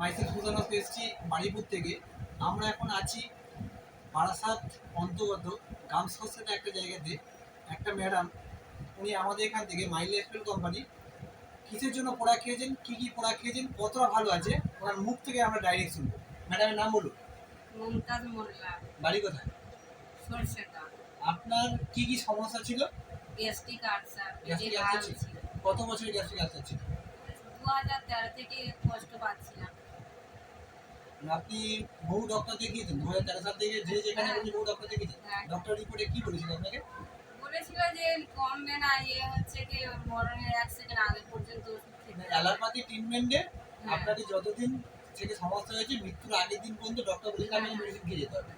Micellar সুজানকে এসেছি বাড়িপুর থেকে। আমরা এখন আছি বারাসাত অন্তর্গত গার্লস হোস্টেলের একটা জায়গাতে। একটা ম্যাডাম উনি আমাদের এখান থেকে মাইল এক্সপেল কোম্পানি। কিসের জন্য পোড়া খেয়েছেন? কী কী পোড়া খেয়েছেন? কতটা ভালো আছে? ওনার মুখ থেকে আমরা ডাইরেক্ট শুনব। ম্যাডামের নাম বলুন। মমতাজ মোল্লা। বাড়ি কোথায়? সরষেটা। আপনার কি কি সমস্যা ছিল? Gastric ulcer. ছিল? ছিল। কত বছরের গ্যাস্ট্রিক আলসার ছিল? দু হাজার তেরো থেকে কষ্ট পাচ্ছিলাম। আপনি বহু ডক্টর দেখিয়েছেন দু হাজার তেরো সাল থেকে যে যেখানে হ্যাঁ। আপনি বহু ডক্টর দেখিয়েছেন হ্যাঁ। ডক্টর রিপোর্টে কি বলেছিল আপনাকে বলেছিল যে কমবে না ইয়ে হচ্ছে কি মরণের এক সেকেন্ড আগে পর্যন্ত খেতে অ্যালোপ্যাথি ট্রিটমেন্টে হ্যাঁ। আপনাকে যতদিন থেকে সমস্যা হয়েছে মৃত্যুর আগের দিন পর্যন্ত ডক্টর বলেছেন আপনাকে হ্যাঁ। মেডিসিন খেয়ে যেতে হবে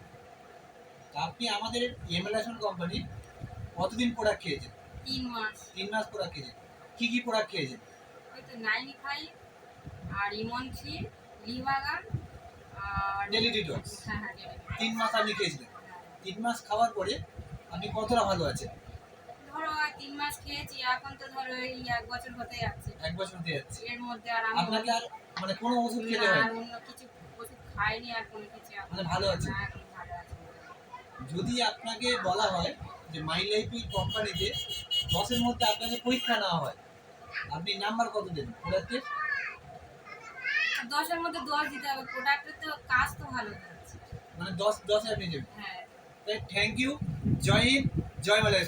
আপনি আমাদের এমএলএশন কোম্পানি কতদিন প্রোডাক্ট খেয়েছেন তিন মাস তিন মাস প্রোডাক্ট খেয়েছেন কি কি প্রোডাক্ট খেয়েছেন ওই তো নাইন ফাইভ আর ইমন থ্রি লিভাগান হ্যাঁ হ্যাঁ। তিন মাস আপনি খেয়েছিলেন। তিন মাস খাওয়ার পরে আপনি কতটা ভালো আছেন? ধরো তিন মাস খেয়েছি এখন তো ধরো এই এক বছর হতে যাচ্ছে। এক বছর হতে যাচ্ছে। এর মধ্যে আর আমি আপনাকে আর মানে কোনো ওষুধ খেতে না, হয়? আর অন্য কিছু ওষুধ খাইনি আর কোনো কিছু মানে ভালো আছে? হ্যাঁ, ভালো আছে। যদি আপনাকে বলা হয় যে মাই লাইফ কোম্পানিতে দশের মধ্যে আপনাকে পরীক্ষা নেওয়া হয় আপনি নাম্বার কত দেবেন? দশের মধ্যে দশ দিতে হবে প্রোডাক্টের তো কাজ তো ভালো মানে দশ দশ আপনি হ্যাঁ। থ্যাংক ইউ জয় হিন্দ জয় মালা